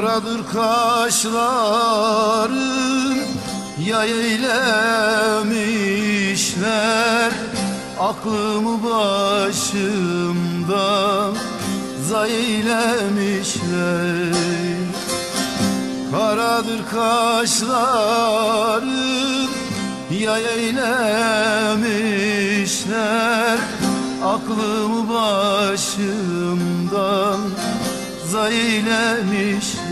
Karadır kaşların eylemişler. Aklımı başımdan Zay eylemişler. Karadır kaşların eylemişler. Aklımı başımdan Zaylemişler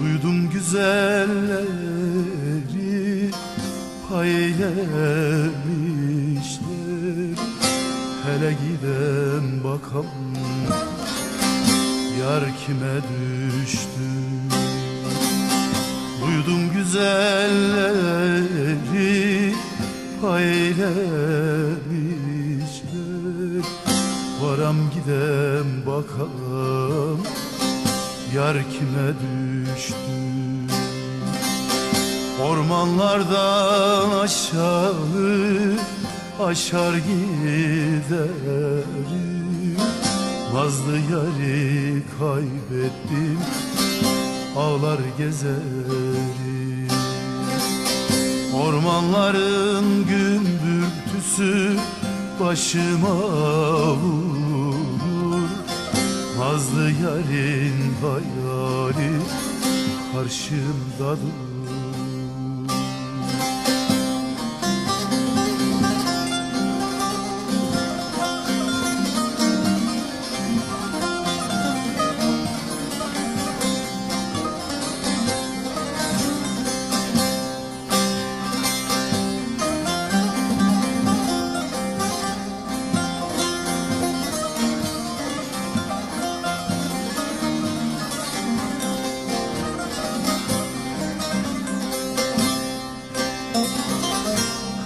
Duydum güzelleri Paylemişler Hele giden bakam Yar kime düştü? Duydum güzelleri paylemişler Varam gidem bakam Yar kime düştü? Ormanlardan aşağı Aşar giderim Nazlı yari kaybettim Ağlar gezerim Ormanların gümbürtüsü başıma vurur Nazlı yarın hayali karşımda durur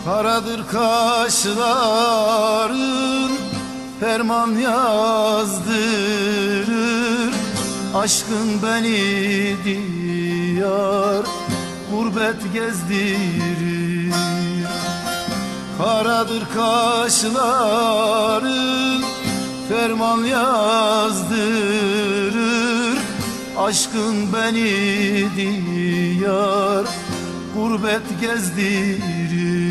Karadır kaşların ferman yazdırır. Aşkın beni diyar gurbet gezdirir. Karadır kaşların ferman yazdırır. Aşkın beni diyar gurbet gezdirir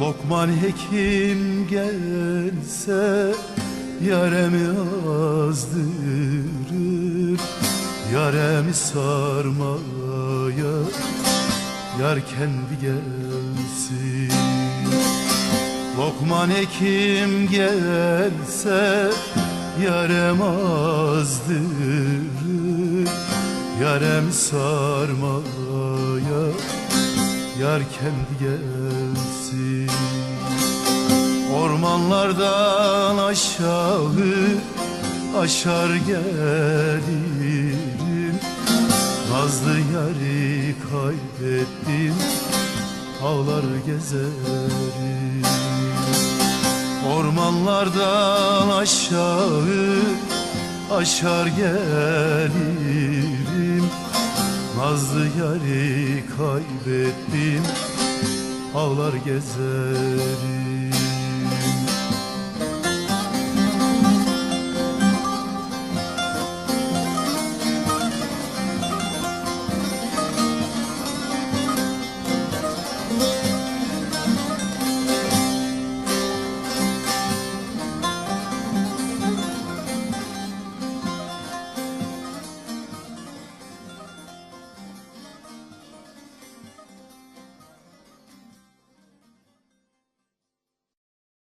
Lokman hekim gelse yaremi azdırır Yaremi sarmaya yar kendi gelsin. Lokman hekim gelse yarem azdırır Yarem sarmaya yar kendi gelsin. Ormanlardan aşağı aşar gelirim. Nazlı yari kaybettim ağlar gezerim. Ormanlardan aşağı aşar gelirim Nazlı yari kaybettim. Ağlar gezerim